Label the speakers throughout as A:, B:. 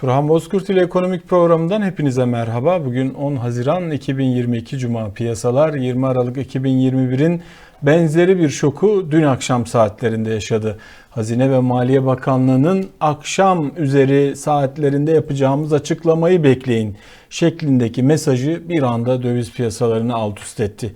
A: Turhan Bozkurt ile ekonomik programından hepinize merhaba. Bugün 10 Haziran 2022 Cuma piyasalar 20 Aralık 2021'in benzeri bir şoku dün akşam saatlerinde yaşadı. Hazine ve Maliye Bakanlığı'nın akşam üzeri saatlerinde yapacağımız açıklamayı bekleyin şeklindeki mesajı bir anda döviz piyasalarını alt üst etti.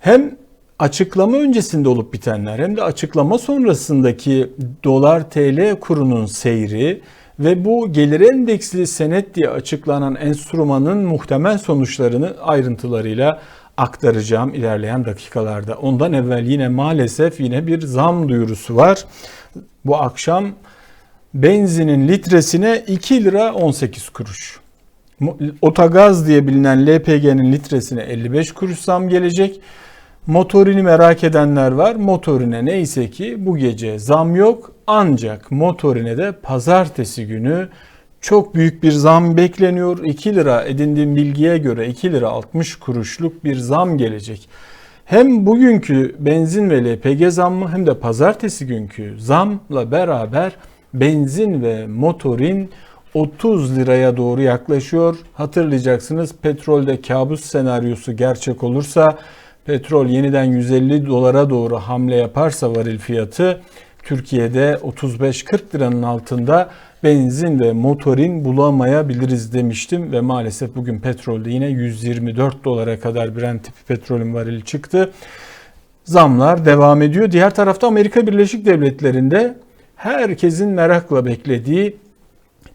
A: Hem açıklama öncesinde olup bitenler hem de açıklama sonrasındaki dolar TL kurunun seyri ve bu gelir endeksli senet diye açıklanan enstrümanın muhtemel sonuçlarını ayrıntılarıyla aktaracağım ilerleyen dakikalarda. Ondan evvel yine maalesef yine bir zam duyurusu var. Bu akşam benzinin litresine 2 lira 18 kuruş. Otogaz diye bilinen LPG'nin litresine 55 kuruş zam gelecek. Motorini merak edenler var. Motorine neyse ki bu gece zam yok. Ancak motorine de pazartesi günü çok büyük bir zam bekleniyor. 2 lira edindiğim bilgiye göre 2 lira 60 kuruşluk bir zam gelecek. Hem bugünkü benzin ve LPG zammı hem de pazartesi günkü zamla beraber benzin ve motorin 30 liraya doğru yaklaşıyor. Hatırlayacaksınız petrolde kabus senaryosu gerçek olursa petrol yeniden 150 dolara doğru hamle yaparsa varil fiyatı Türkiye'de 35-40 liranın altında benzin ve motorin bulamayabiliriz demiştim ve maalesef bugün petrolde yine 124 dolara kadar Brent tipi petrolün varili çıktı. Zamlar devam ediyor. Diğer tarafta Amerika Birleşik Devletleri'nde herkesin merakla beklediği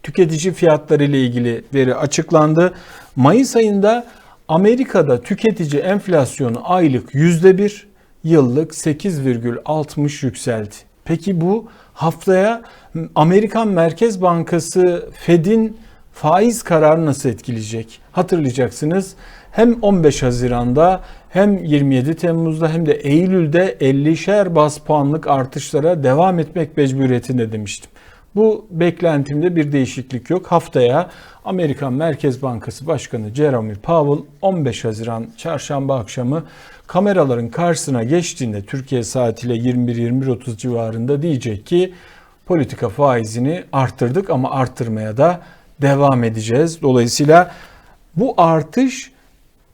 A: tüketici fiyatları ile ilgili veri açıklandı. Mayıs ayında Amerika'da tüketici enflasyonu aylık %1, yıllık 8,60 yükseldi. Peki bu haftaya Amerikan Merkez Bankası Fed'in faiz kararı nasıl etkileyecek? Hatırlayacaksınız hem 15 Haziran'da hem 27 Temmuz'da hem de Eylül'de 50'şer bas puanlık artışlara devam etmek mecburiyetinde demiştim. Bu beklentimde bir değişiklik yok. Haftaya Amerikan Merkez Bankası Başkanı Jerome Powell 15 Haziran çarşamba akşamı kameraların karşısına geçtiğinde Türkiye saatiyle 21-21.30 civarında diyecek ki politika faizini arttırdık ama arttırmaya da devam edeceğiz. Dolayısıyla bu artış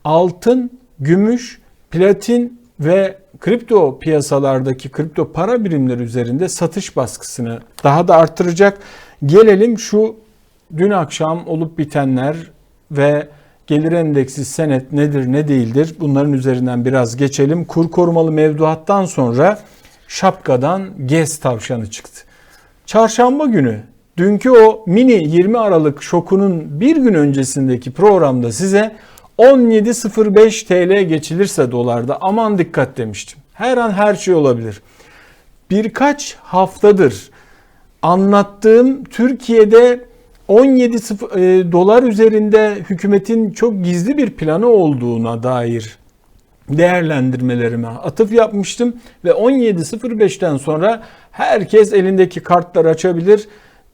A: altın, gümüş, platin ve kripto piyasalardaki kripto para birimleri üzerinde satış baskısını daha da arttıracak. Gelelim şu dün akşam olup bitenler ve gelir endeksi senet nedir ne değildir bunların üzerinden biraz geçelim. Kur korumalı mevduattan sonra şapkadan GES tavşanı çıktı. Çarşamba günü dünkü o mini 20 Aralık şokunun bir gün öncesindeki programda size 17.05 TL geçilirse dolarda aman dikkat demiştim. Her an her şey olabilir. Birkaç haftadır anlattığım Türkiye'de 17 e, dolar üzerinde hükümetin çok gizli bir planı olduğuna dair değerlendirmelerime atıf yapmıştım ve 17.05'ten sonra herkes elindeki kartları açabilir.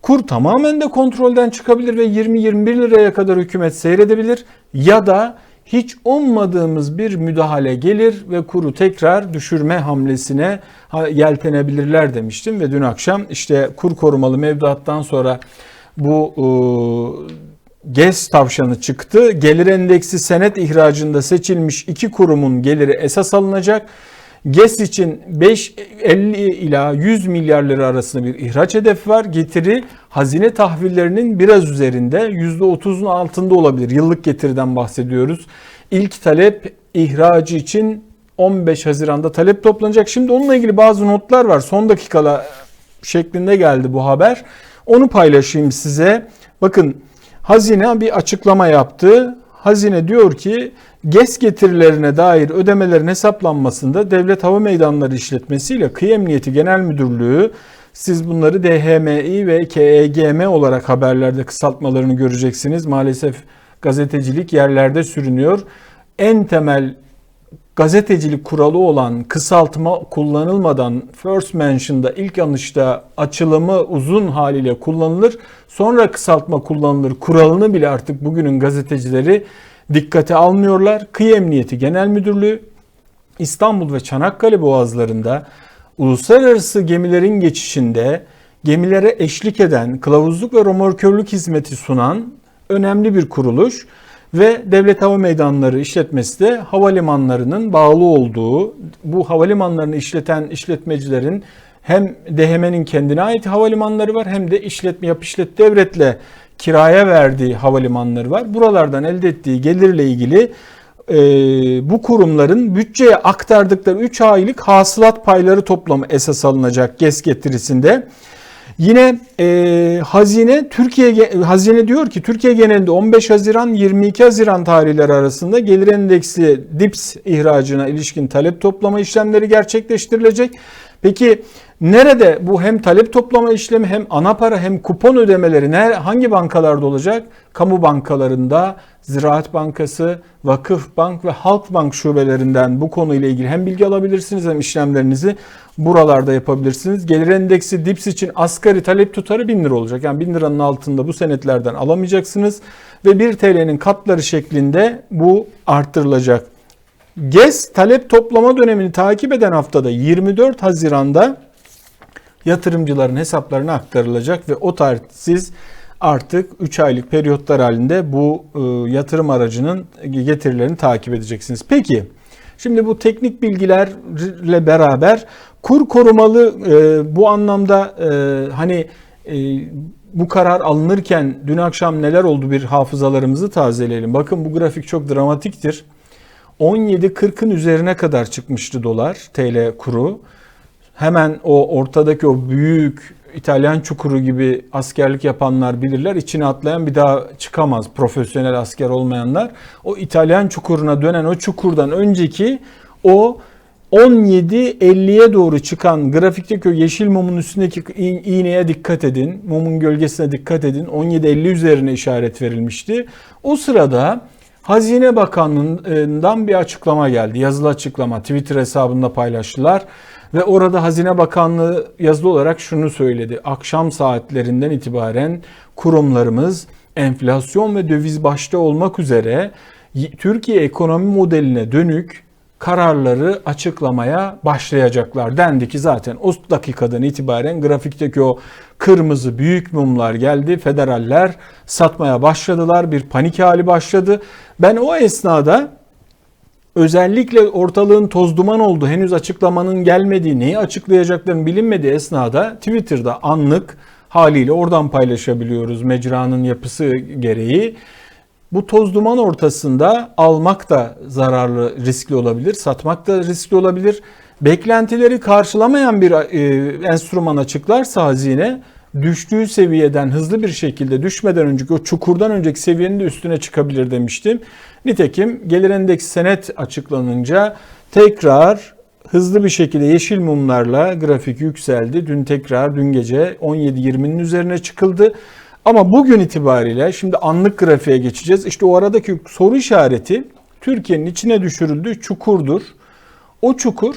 A: Kur tamamen de kontrolden çıkabilir ve 20-21 liraya kadar hükümet seyredebilir ya da hiç ummadığımız bir müdahale gelir ve kuru tekrar düşürme hamlesine yeltenebilirler demiştim ve dün akşam işte kur korumalı mevduattan sonra bu e, GES tavşanı çıktı. Gelir endeksi senet ihracında seçilmiş iki kurumun geliri esas alınacak. GES için 5 50 ila 100 milyar lira arasında bir ihraç hedefi var. Getiri hazine tahvillerinin biraz üzerinde %30'un altında olabilir. Yıllık getiriden bahsediyoruz. İlk talep ihracı için 15 Haziran'da talep toplanacak. Şimdi onunla ilgili bazı notlar var. Son dakikala şeklinde geldi bu haber. Onu paylaşayım size. Bakın Hazine bir açıklama yaptı. Hazine diyor ki GES getirilerine dair ödemelerin hesaplanmasında Devlet Hava Meydanları İşletmesi ile Kıyı Emniyeti Genel Müdürlüğü siz bunları DHMİ ve KEGM olarak haberlerde kısaltmalarını göreceksiniz. Maalesef gazetecilik yerlerde sürünüyor. En temel gazetecilik kuralı olan kısaltma kullanılmadan first mention'da ilk anışta açılımı uzun haliyle kullanılır. Sonra kısaltma kullanılır kuralını bile artık bugünün gazetecileri dikkate almıyorlar. Kıyı Emniyeti Genel Müdürlüğü İstanbul ve Çanakkale boğazlarında uluslararası gemilerin geçişinde gemilere eşlik eden, kılavuzluk ve romorkörlük hizmeti sunan önemli bir kuruluş ve Devlet Hava Meydanları işletmesi de havalimanlarının bağlı olduğu, bu havalimanlarını işleten işletmecilerin hem DHM'nin kendine ait havalimanları var hem de işletme yap işlet devletle kiraya verdiği havalimanları var. Buralardan elde ettiği gelirle ilgili e, bu kurumların bütçeye aktardıkları 3 aylık hasılat payları toplamı esas alınacak GES getirisinde. Yine e, hazine Türkiye hazine diyor ki Türkiye genelinde 15 Haziran 22 Haziran tarihleri arasında gelir endeksi DIPS ihracına ilişkin talep toplama işlemleri gerçekleştirilecek. Peki nerede bu hem talep toplama işlemi hem ana para hem kupon ödemeleri hangi bankalarda olacak? Kamu bankalarında, Ziraat Bankası, Vakıf Bank ve Halk Bank şubelerinden bu konuyla ilgili hem bilgi alabilirsiniz hem işlemlerinizi buralarda yapabilirsiniz. Gelir endeksi DIPS için asgari talep tutarı 1000 lira olacak. Yani 1000 liranın altında bu senetlerden alamayacaksınız ve 1 TL'nin katları şeklinde bu arttırılacak. GES talep toplama dönemini takip eden haftada 24 Haziran'da yatırımcıların hesaplarına aktarılacak ve o tarihsiz artık 3 aylık periyotlar halinde bu e, yatırım aracının getirilerini takip edeceksiniz. Peki şimdi bu teknik bilgilerle beraber kur korumalı e, bu anlamda e, hani bu karar alınırken dün akşam neler oldu bir hafızalarımızı tazeleyelim. Bakın bu grafik çok dramatiktir. 17.40'ın üzerine kadar çıkmıştı dolar TL kuru. Hemen o ortadaki o büyük İtalyan çukuru gibi askerlik yapanlar bilirler. İçine atlayan bir daha çıkamaz profesyonel asker olmayanlar. O İtalyan çukuruna dönen o çukurdan önceki o 17.50'ye doğru çıkan grafikteki o yeşil mumun üstündeki iğneye dikkat edin. Mumun gölgesine dikkat edin. 17.50 üzerine işaret verilmişti. O sırada Hazine Bakanlığı'ndan bir açıklama geldi. Yazılı açıklama Twitter hesabında paylaştılar. Ve orada Hazine Bakanlığı yazılı olarak şunu söyledi. Akşam saatlerinden itibaren kurumlarımız enflasyon ve döviz başta olmak üzere Türkiye ekonomi modeline dönük kararları açıklamaya başlayacaklar. Dendi ki zaten o dakikadan itibaren grafikteki o kırmızı büyük mumlar geldi. Federaller satmaya başladılar. Bir panik hali başladı. Ben o esnada özellikle ortalığın toz duman oldu. Henüz açıklamanın gelmediği, neyi açıklayacaklarını bilinmediği esnada Twitter'da anlık haliyle oradan paylaşabiliyoruz mecranın yapısı gereği. Bu toz duman ortasında almak da zararlı, riskli olabilir, satmak da riskli olabilir. Beklentileri karşılamayan bir e, enstrüman açıklarsa hazine düştüğü seviyeden hızlı bir şekilde düşmeden önceki o çukurdan önceki seviyenin de üstüne çıkabilir demiştim. Nitekim gelir endeksi senet açıklanınca tekrar hızlı bir şekilde yeşil mumlarla grafik yükseldi. Dün tekrar dün gece 17.20'nin üzerine çıkıldı. Ama bugün itibariyle şimdi anlık grafiğe geçeceğiz. İşte o aradaki soru işareti Türkiye'nin içine düşürüldüğü çukurdur. O çukur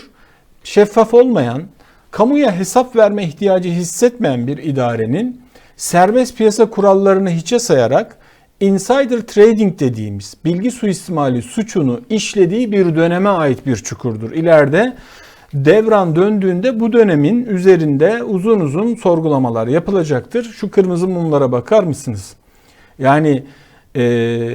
A: şeffaf olmayan, kamuya hesap verme ihtiyacı hissetmeyen bir idarenin serbest piyasa kurallarını hiçe sayarak insider trading dediğimiz bilgi suistimali suçunu işlediği bir döneme ait bir çukurdur. İleride devran döndüğünde bu dönemin üzerinde uzun uzun sorgulamalar yapılacaktır. Şu kırmızı mumlara bakar mısınız? Yani e,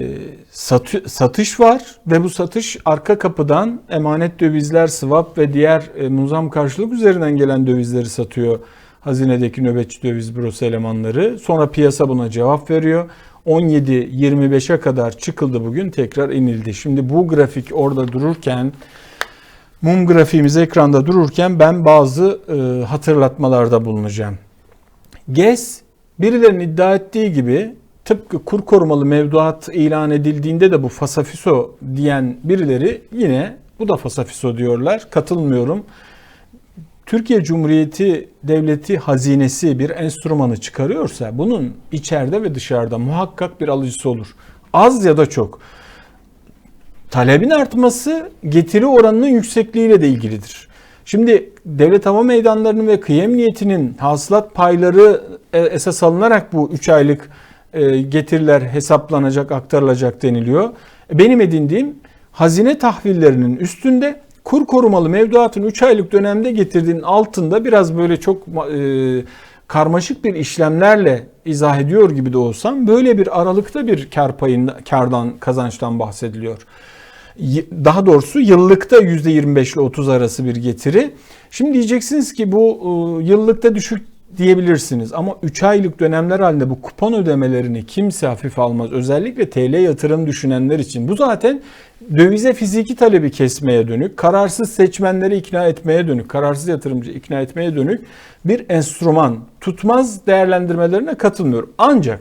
A: satı, satış var ve bu satış arka kapıdan emanet dövizler, swap ve diğer e, muzam karşılık üzerinden gelen dövizleri satıyor. Hazinedeki nöbetçi döviz bürosu elemanları. Sonra piyasa buna cevap veriyor. 17-25'e kadar çıkıldı bugün tekrar inildi. Şimdi bu grafik orada dururken mum grafiğimiz ekranda dururken ben bazı e, hatırlatmalarda bulunacağım. GES birilerinin iddia ettiği gibi tıpkı kur korumalı mevduat ilan edildiğinde de bu fasafiso diyen birileri yine bu da fasafiso diyorlar. Katılmıyorum. Türkiye Cumhuriyeti Devleti hazinesi bir enstrümanı çıkarıyorsa bunun içeride ve dışarıda muhakkak bir alıcısı olur. Az ya da çok. Talebin artması getiri oranının yüksekliğiyle de ilgilidir. Şimdi devlet hava meydanlarının ve kıyım niyetinin hasılat payları e, esas alınarak bu 3 aylık e, getiriler hesaplanacak, aktarılacak deniliyor. Benim edindiğim hazine tahvillerinin üstünde kur korumalı mevduatın 3 aylık dönemde getirdiğinin altında biraz böyle çok e, karmaşık bir işlemlerle izah ediyor gibi de olsam böyle bir aralıkta bir kar payın, kardan, kazançtan bahsediliyor. Daha doğrusu yıllıkta %25 ile 30 arası bir getiri. Şimdi diyeceksiniz ki bu e, yıllıkta düşük diyebilirsiniz ama 3 aylık dönemler halinde bu kupon ödemelerini kimse hafif almaz. Özellikle TL yatırım düşünenler için. Bu zaten dövize fiziki talebi kesmeye dönük, kararsız seçmenleri ikna etmeye dönük, kararsız yatırımcı ikna etmeye dönük bir enstrüman. Tutmaz değerlendirmelerine katılmıyorum. Ancak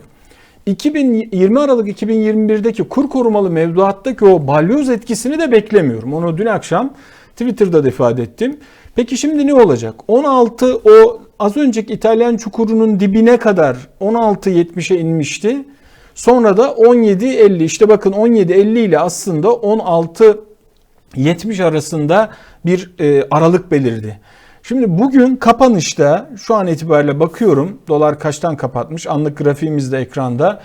A: 2020 Aralık 2021'deki kur korumalı mevduattaki o balyoz etkisini de beklemiyorum. Onu dün akşam Twitter'da da ettim. Peki şimdi ne olacak? 16 o az önceki İtalyan çukurunun dibine kadar 16.70'e inmişti. Sonra da 17.50 işte bakın 17.50 ile aslında 16.70 arasında bir e, aralık belirdi. Şimdi bugün kapanışta şu an itibariyle bakıyorum dolar kaçtan kapatmış anlık grafiğimiz de ekranda.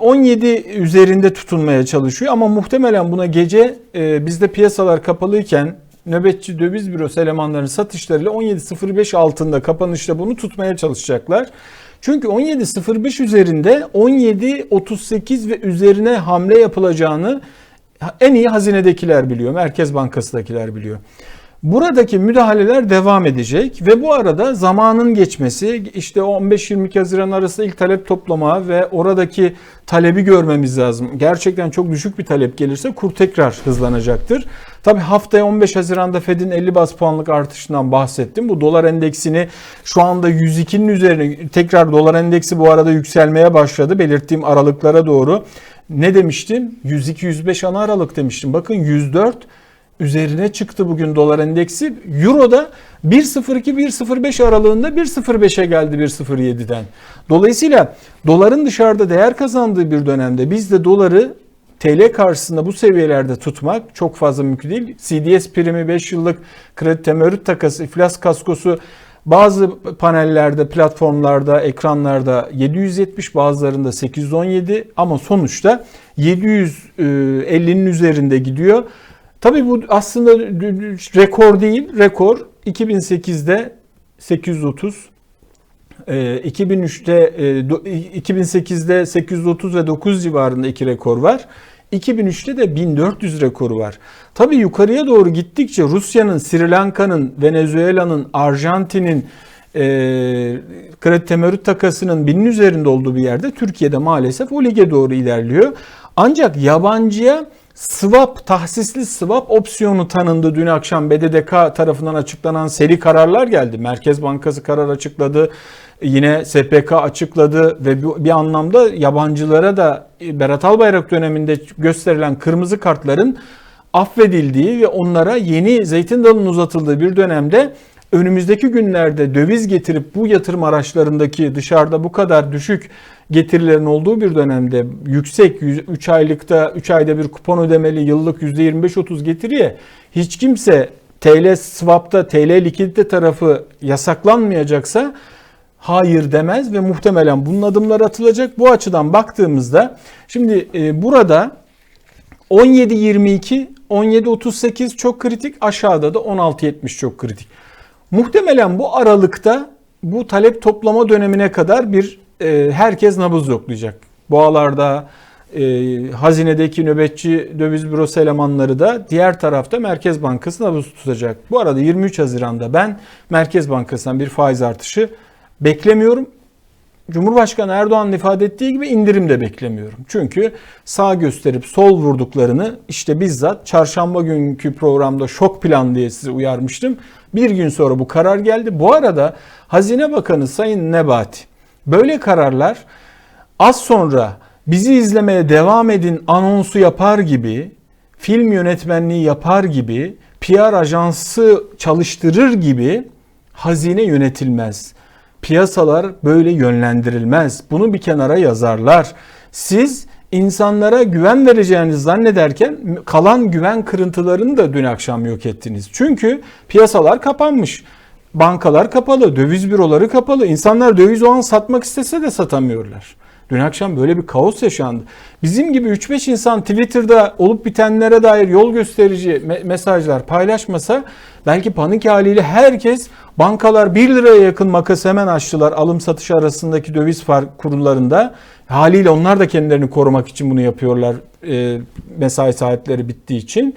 A: 17 e, üzerinde tutunmaya çalışıyor ama muhtemelen buna gece e, bizde piyasalar kapalıyken nöbetçi döviz bürosu elemanlarının satışlarıyla 17.05 altında kapanışta bunu tutmaya çalışacaklar. Çünkü 17.05 üzerinde 17.38 ve üzerine hamle yapılacağını en iyi hazinedekiler biliyor, Merkez Bankası'dakiler biliyor. Buradaki müdahaleler devam edecek ve bu arada zamanın geçmesi işte 15-22 Haziran arası ilk talep toplama ve oradaki talebi görmemiz lazım. Gerçekten çok düşük bir talep gelirse kur tekrar hızlanacaktır. Tabi haftaya 15 Haziran'da Fed'in 50 bas puanlık artışından bahsettim. Bu dolar endeksini şu anda 102'nin üzerine tekrar dolar endeksi bu arada yükselmeye başladı. Belirttiğim aralıklara doğru. Ne demiştim? 102-105 ana aralık demiştim. Bakın 104 üzerine çıktı bugün dolar endeksi. Euro'da 1.02-1.05 aralığında 1.05'e geldi 1.07'den. Dolayısıyla doların dışarıda değer kazandığı bir dönemde biz de doları TL karşısında bu seviyelerde tutmak çok fazla mümkün değil. CDS primi 5 yıllık kredi temerrüt takası, iflas kaskosu bazı panellerde, platformlarda, ekranlarda 770 bazılarında 817 ama sonuçta 750'nin üzerinde gidiyor. Tabii bu aslında rekor değil. Rekor 2008'de 830, 2003'te 2008'de 830 ve 9 civarında iki rekor var. 2003'te de 1400 rekoru var. Tabii yukarıya doğru gittikçe Rusya'nın, Sri Lanka'nın, Venezuela'nın, Arjantin'in e, kredi temerrüt takasının binin üzerinde olduğu bir yerde Türkiye'de maalesef o lige doğru ilerliyor. Ancak yabancıya swap, tahsisli swap opsiyonu tanındı. Dün akşam BDDK tarafından açıklanan seri kararlar geldi. Merkez Bankası karar açıkladı. Yine SPK açıkladı ve bir anlamda yabancılara da Berat Albayrak döneminde gösterilen kırmızı kartların affedildiği ve onlara yeni zeytin dalının uzatıldığı bir dönemde önümüzdeki günlerde döviz getirip bu yatırım araçlarındaki dışarıda bu kadar düşük getirilerin olduğu bir dönemde yüksek 3 aylıkta 3 ayda bir kupon ödemeli yıllık %25-30 getiriye hiç kimse TL swap'ta TL likidite tarafı yasaklanmayacaksa hayır demez ve muhtemelen bunun adımları atılacak. Bu açıdan baktığımızda şimdi e, burada 17-22, 17-38 çok kritik aşağıda da 16-70 çok kritik. Muhtemelen bu aralıkta bu talep toplama dönemine kadar bir e, herkes nabız yoklayacak. Boğalarda, e, hazinedeki nöbetçi döviz bürosu elemanları da diğer tarafta Merkez Bankası nabız tutacak. Bu arada 23 Haziran'da ben Merkez Bankası'ndan bir faiz artışı beklemiyorum. Cumhurbaşkanı Erdoğan'ın ifade ettiği gibi indirim de beklemiyorum. Çünkü sağ gösterip sol vurduklarını işte bizzat çarşamba günkü programda şok plan diye size uyarmıştım. Bir gün sonra bu karar geldi. Bu arada Hazine Bakanı Sayın Nebati böyle kararlar az sonra bizi izlemeye devam edin anonsu yapar gibi, film yönetmenliği yapar gibi, PR ajansı çalıştırır gibi hazine yönetilmez. Piyasalar böyle yönlendirilmez. Bunu bir kenara yazarlar. Siz insanlara güven vereceğinizi zannederken kalan güven kırıntılarını da dün akşam yok ettiniz. Çünkü piyasalar kapanmış. Bankalar kapalı, döviz büroları kapalı. İnsanlar döviz o an satmak istese de satamıyorlar. Dün akşam böyle bir kaos yaşandı. Bizim gibi 3-5 insan Twitter'da olup bitenlere dair yol gösterici me- mesajlar paylaşmasa belki panik haliyle herkes bankalar 1 liraya yakın makas hemen açtılar alım satış arasındaki döviz fark kurullarında. Haliyle onlar da kendilerini korumak için bunu yapıyorlar e, mesai saatleri bittiği için.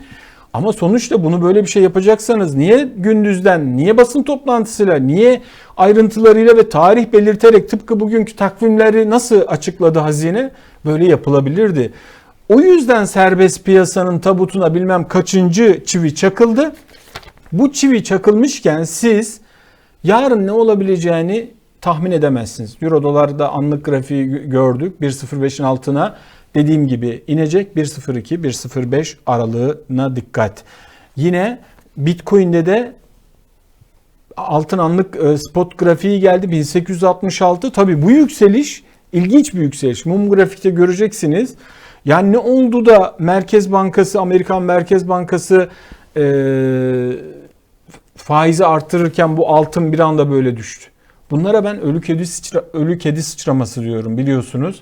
A: Ama sonuçta bunu böyle bir şey yapacaksanız niye gündüzden, niye basın toplantısıyla, niye ayrıntılarıyla ve tarih belirterek tıpkı bugünkü takvimleri nasıl açıkladı hazine böyle yapılabilirdi. O yüzden serbest piyasanın tabutuna bilmem kaçıncı çivi çakıldı. Bu çivi çakılmışken siz yarın ne olabileceğini tahmin edemezsiniz. Euro dolarda anlık grafiği gördük. 1.05'in altına dediğim gibi inecek 1.02 1.05 aralığına dikkat. Yine Bitcoin'de de altın anlık e, spot grafiği geldi 1866. Tabi bu yükseliş ilginç bir yükseliş. Mum grafikte göreceksiniz. Yani ne oldu da Merkez Bankası, Amerikan Merkez Bankası e, faizi artırırken bu altın bir anda böyle düştü. Bunlara ben ölü kedi sıçra, ölü kedi sıçraması diyorum biliyorsunuz.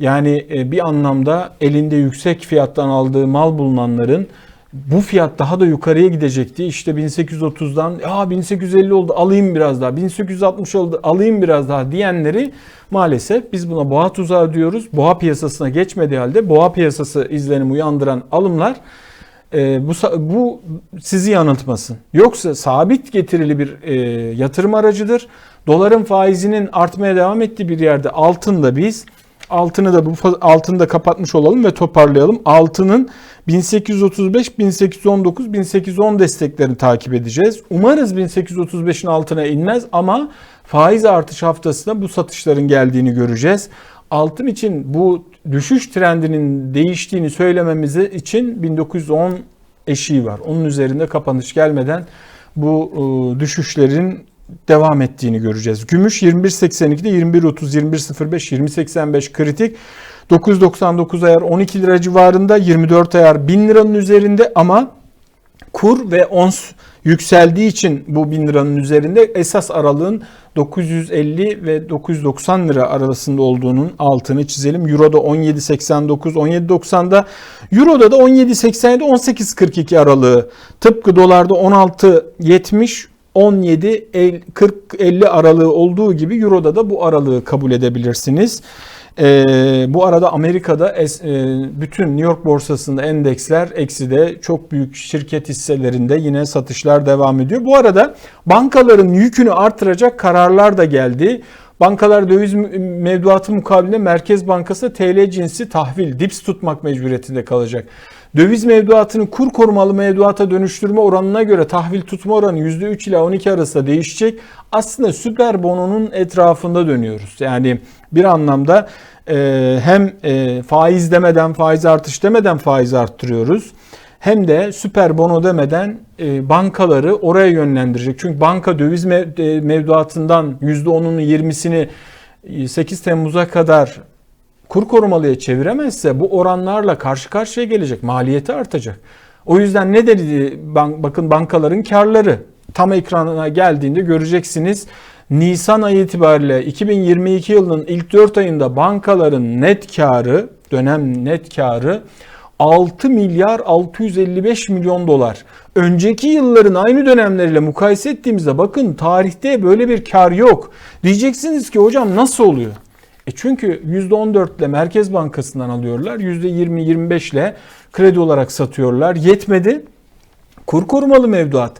A: Yani e, bir anlamda elinde yüksek fiyattan aldığı mal bulunanların bu fiyat daha da yukarıya gidecekti. İşte 1830'dan ya 1850 oldu alayım biraz daha. 1860 oldu alayım biraz daha diyenleri maalesef biz buna boğa tuzağı diyoruz. Boğa piyasasına geçmediği halde boğa piyasası izlenim uyandıran alımlar e, bu bu sizi yanıltmasın. Yoksa sabit getirili bir e, yatırım aracıdır. Doların faizinin artmaya devam ettiği bir yerde altında biz altını da bu altını da kapatmış olalım ve toparlayalım. Altının 1835, 1819, 1810 desteklerini takip edeceğiz. Umarız 1835'in altına inmez ama faiz artış haftasında bu satışların geldiğini göreceğiz. Altın için bu düşüş trendinin değiştiğini söylememiz için 1910 eşiği var. Onun üzerinde kapanış gelmeden bu düşüşlerin devam ettiğini göreceğiz. Gümüş 21.82'de 21.30, 21.05, 20.85 kritik. 9.99 ayar 12 lira civarında, 24 ayar 1000 liranın üzerinde ama kur ve ons yükseldiği için bu 1000 liranın üzerinde esas aralığın 950 ve 990 lira arasında olduğunun altını çizelim. Euro'da 17.89, 17.90'da Euro'da da 17.87, 18.42 aralığı. Tıpkı dolarda 16.70, 17 40 50 aralığı olduğu gibi Euro'da da bu aralığı kabul edebilirsiniz. Ee, bu arada Amerika'da es, e, bütün New York borsasında endeksler eksi de çok büyük şirket hisselerinde yine satışlar devam ediyor. Bu arada bankaların yükünü artıracak kararlar da geldi. Bankalar döviz mevduatı mukabilinde Merkez Bankası TL cinsi tahvil, dips tutmak mecburiyetinde kalacak. Döviz mevduatını kur korumalı mevduata dönüştürme oranına göre tahvil tutma oranı %3 ile 12 arasında değişecek. Aslında süper bononun etrafında dönüyoruz. Yani bir anlamda e, hem e, faiz demeden, faiz artış demeden faiz arttırıyoruz. Hem de süper bono demeden e, bankaları oraya yönlendirecek. Çünkü banka döviz e, mevduatından %10'unu 20'sini 8 Temmuz'a kadar kur korumalıya çeviremezse bu oranlarla karşı karşıya gelecek. Maliyeti artacak. O yüzden ne dedi bakın bankaların karları tam ekrana geldiğinde göreceksiniz. Nisan ayı itibariyle 2022 yılının ilk 4 ayında bankaların net karı, dönem net karı 6 milyar 655 milyon dolar. Önceki yılların aynı dönemleriyle mukayese ettiğimizde bakın tarihte böyle bir kar yok. Diyeceksiniz ki hocam nasıl oluyor? E çünkü %14 ile Merkez Bankası'ndan alıyorlar. %20-25 ile kredi olarak satıyorlar. Yetmedi. Kur korumalı mevduat.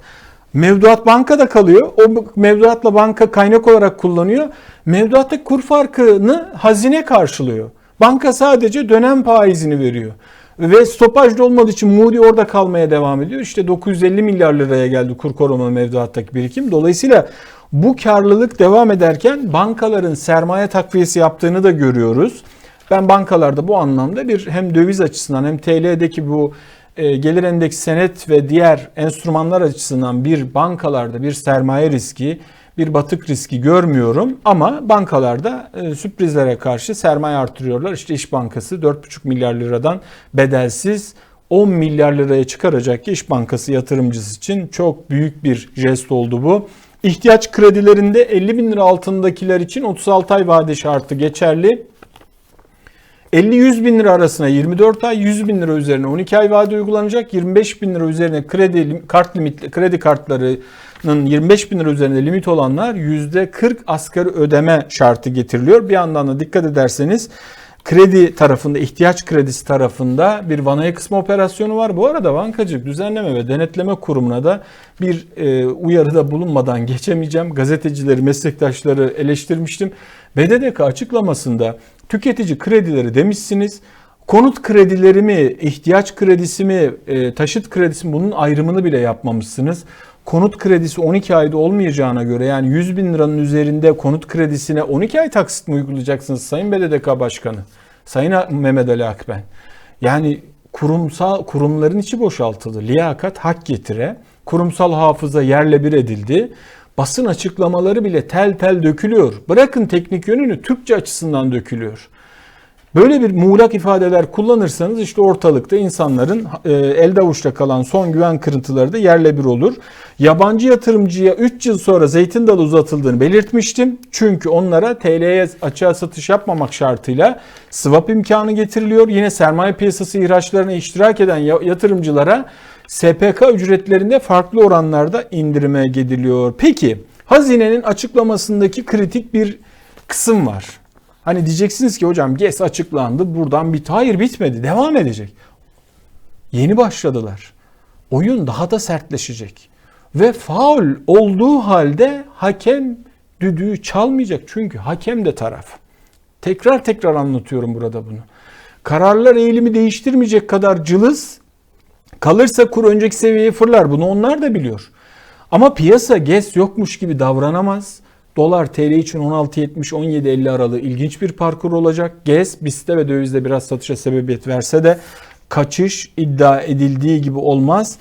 A: Mevduat bankada kalıyor. O mevduatla banka kaynak olarak kullanıyor. Mevduatta kur farkını hazine karşılıyor. Banka sadece dönem faizini veriyor. Ve stopajda olmadığı için Moody orada kalmaya devam ediyor. İşte 950 milyar liraya geldi kur korumalı mevduattaki birikim. Dolayısıyla bu karlılık devam ederken bankaların sermaye takviyesi yaptığını da görüyoruz. Ben bankalarda bu anlamda bir hem döviz açısından hem TL'deki bu e, gelir endeksi senet ve diğer enstrümanlar açısından bir bankalarda bir sermaye riski, bir batık riski görmüyorum ama bankalarda e, sürprizlere karşı sermaye artırıyorlar. İşte İş Bankası 4,5 milyar liradan bedelsiz 10 milyar liraya çıkaracak İş Bankası yatırımcısı için çok büyük bir jest oldu bu. İhtiyaç kredilerinde 50 bin lira altındakiler için 36 ay vade şartı geçerli. 50-100 bin lira arasına 24 ay, 100 bin lira üzerine 12 ay vade uygulanacak. 25 bin lira üzerine kredi kart limit kredi kartlarının 25 bin lira üzerinde limit olanlar %40 asgari ödeme şartı getiriliyor. Bir yandan da dikkat ederseniz kredi tarafında, ihtiyaç kredisi tarafında bir vanaya kısmı operasyonu var. Bu arada Bankacılık Düzenleme ve Denetleme Kurumu'na da bir e, uyarıda bulunmadan geçemeyeceğim. Gazetecileri, meslektaşları eleştirmiştim. BDDK açıklamasında tüketici kredileri demişsiniz. Konut kredileri mi, ihtiyaç kredisi mi, e, taşıt kredisi mi bunun ayrımını bile yapmamışsınız. Konut kredisi 12 ayda olmayacağına göre yani 100 bin liranın üzerinde konut kredisine 12 ay taksit mi uygulayacaksınız Sayın BDDK Başkanı? Sayın Mehmet Ali Akben. Yani kurumsal kurumların içi boşaltıldı. Liyakat hak getire. Kurumsal hafıza yerle bir edildi. Basın açıklamaları bile tel tel dökülüyor. Bırakın teknik yönünü Türkçe açısından dökülüyor. Böyle bir muğlak ifadeler kullanırsanız işte ortalıkta insanların e, elde avuçta kalan son güven kırıntıları da yerle bir olur. Yabancı yatırımcıya 3 yıl sonra zeytin dalı uzatıldığını belirtmiştim. Çünkü onlara TL'ye açığa satış yapmamak şartıyla swap imkanı getiriliyor. Yine sermaye piyasası ihraçlarına iştirak eden yatırımcılara SPK ücretlerinde farklı oranlarda indirime gidiliyor. Peki hazinenin açıklamasındaki kritik bir kısım var. Hani diyeceksiniz ki hocam GES açıklandı buradan bit. Hayır bitmedi devam edecek. Yeni başladılar. Oyun daha da sertleşecek. Ve faul olduğu halde hakem düdüğü çalmayacak. Çünkü hakem de taraf. Tekrar tekrar anlatıyorum burada bunu. Kararlar eğilimi değiştirmeyecek kadar cılız kalırsa kur önceki seviyeye fırlar. Bunu onlar da biliyor. Ama piyasa GES yokmuş gibi davranamaz. Dolar TL için 16.70-17.50 aralığı ilginç bir parkur olacak. GES BIST'te ve dövizde biraz satışa sebebiyet verse de kaçış iddia edildiği gibi olmaz.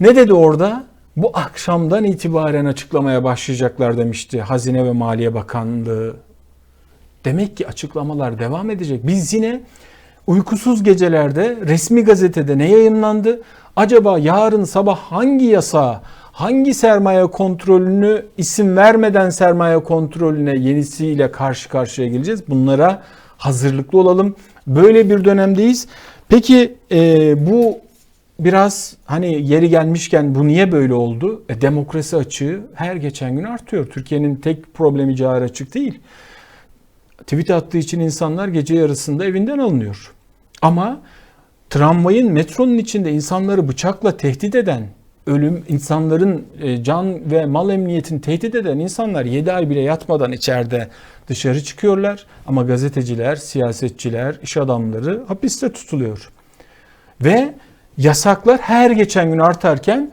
A: Ne dedi orada? Bu akşamdan itibaren açıklamaya başlayacaklar demişti Hazine ve Maliye Bakanlığı. Demek ki açıklamalar devam edecek. Biz yine uykusuz gecelerde resmi gazetede ne yayınlandı? Acaba yarın sabah hangi yasa hangi sermaye kontrolünü isim vermeden sermaye kontrolüne yenisiyle karşı karşıya geleceğiz? Bunlara hazırlıklı olalım. Böyle bir dönemdeyiz. Peki e, bu biraz hani yeri gelmişken bu niye böyle oldu? E, demokrasi açığı her geçen gün artıyor. Türkiye'nin tek problemi cari açık değil. Tweet attığı için insanlar gece yarısında evinden alınıyor. Ama tramvayın metronun içinde insanları bıçakla tehdit eden ölüm, insanların e, can ve mal emniyetini tehdit eden insanlar 7 ay bile yatmadan içeride dışarı çıkıyorlar. Ama gazeteciler, siyasetçiler, iş adamları hapiste tutuluyor. Ve yasaklar her geçen gün artarken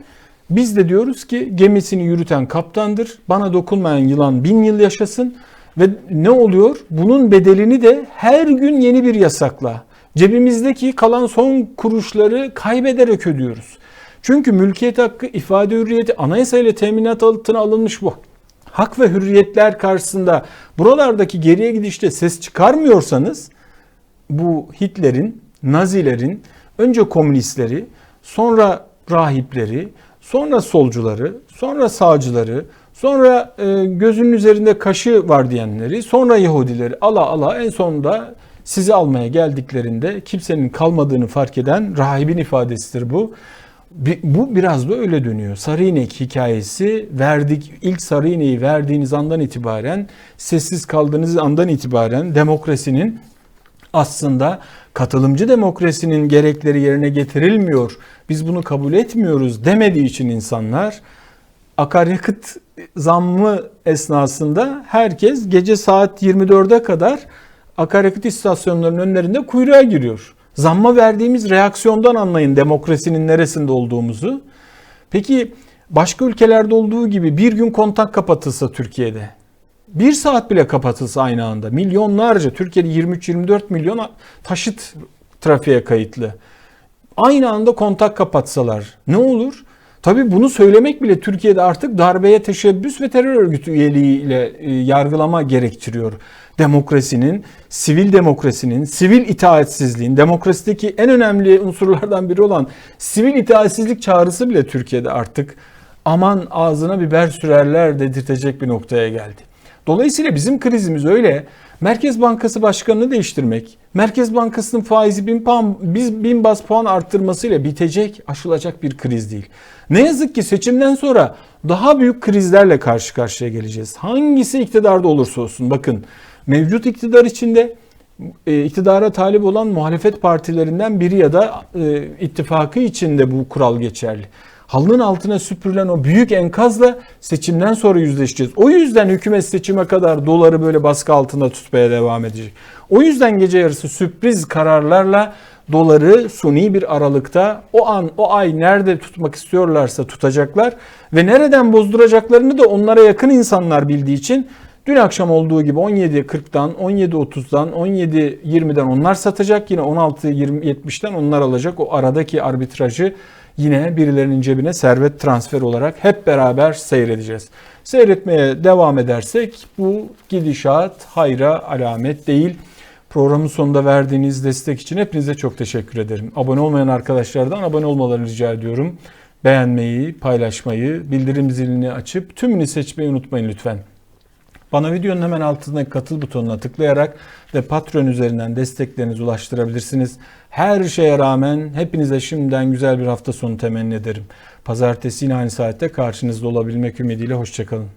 A: biz de diyoruz ki gemisini yürüten kaptandır. Bana dokunmayan yılan bin yıl yaşasın. Ve ne oluyor? Bunun bedelini de her gün yeni bir yasakla cebimizdeki kalan son kuruşları kaybederek ödüyoruz. Çünkü mülkiyet hakkı, ifade hürriyeti anayasayla teminat altına alınmış bu hak ve hürriyetler karşısında buralardaki geriye gidişte ses çıkarmıyorsanız bu Hitler'in, Nazilerin önce komünistleri, sonra rahipleri, sonra solcuları, sonra sağcıları, sonra e, gözünün üzerinde kaşı var diyenleri, sonra Yahudileri ala ala en sonunda sizi almaya geldiklerinde kimsenin kalmadığını fark eden rahibin ifadesidir bu. Bu biraz da öyle dönüyor. Sarı inek hikayesi verdik ilk sarı ineği verdiğiniz andan itibaren sessiz kaldığınız andan itibaren demokrasinin aslında katılımcı demokrasinin gerekleri yerine getirilmiyor. Biz bunu kabul etmiyoruz demediği için insanlar akaryakıt zammı esnasında herkes gece saat 24'e kadar akaryakıt istasyonlarının önlerinde kuyruğa giriyor. Zamma verdiğimiz reaksiyondan anlayın demokrasinin neresinde olduğumuzu. Peki başka ülkelerde olduğu gibi bir gün kontak kapatılsa Türkiye'de, bir saat bile kapatılsa aynı anda milyonlarca Türkiye'de 23-24 milyon taşıt trafiğe kayıtlı. Aynı anda kontak kapatsalar ne olur? Tabi bunu söylemek bile Türkiye'de artık darbeye teşebbüs ve terör örgütü üyeliğiyle e, yargılama gerektiriyor demokrasinin, sivil demokrasinin, sivil itaatsizliğin, demokrasideki en önemli unsurlardan biri olan sivil itaatsizlik çağrısı bile Türkiye'de artık aman ağzına biber sürerler dedirtecek bir noktaya geldi. Dolayısıyla bizim krizimiz öyle Merkez Bankası Başkanı'nı değiştirmek, Merkez Bankası'nın faizi bin, puan, biz bin bas puan arttırmasıyla bitecek, aşılacak bir kriz değil. Ne yazık ki seçimden sonra daha büyük krizlerle karşı karşıya geleceğiz. Hangisi iktidarda olursa olsun bakın mevcut iktidar içinde e, iktidara talip olan muhalefet partilerinden biri ya da e, ittifakı içinde bu kural geçerli. Halının altına süpürülen o büyük enkazla seçimden sonra yüzleşeceğiz. O yüzden hükümet seçime kadar doları böyle baskı altında tutmaya devam edecek. O yüzden gece yarısı sürpriz kararlarla doları suni bir aralıkta o an o ay nerede tutmak istiyorlarsa tutacaklar ve nereden bozduracaklarını da onlara yakın insanlar bildiği için Dün akşam olduğu gibi 17.40'dan, 17.30'dan, 17.20'den onlar satacak. Yine 16.70'den onlar alacak. O aradaki arbitrajı yine birilerinin cebine servet transfer olarak hep beraber seyredeceğiz. Seyretmeye devam edersek bu gidişat hayra alamet değil. Programın sonunda verdiğiniz destek için hepinize çok teşekkür ederim. Abone olmayan arkadaşlardan abone olmalarını rica ediyorum. Beğenmeyi, paylaşmayı, bildirim zilini açıp tümünü seçmeyi unutmayın lütfen. Bana videonun hemen altındaki katıl butonuna tıklayarak ve Patreon üzerinden desteklerinizi ulaştırabilirsiniz. Her şeye rağmen hepinize şimdiden güzel bir hafta sonu temenni ederim. Pazartesi yine aynı saatte karşınızda olabilmek ümidiyle hoşçakalın.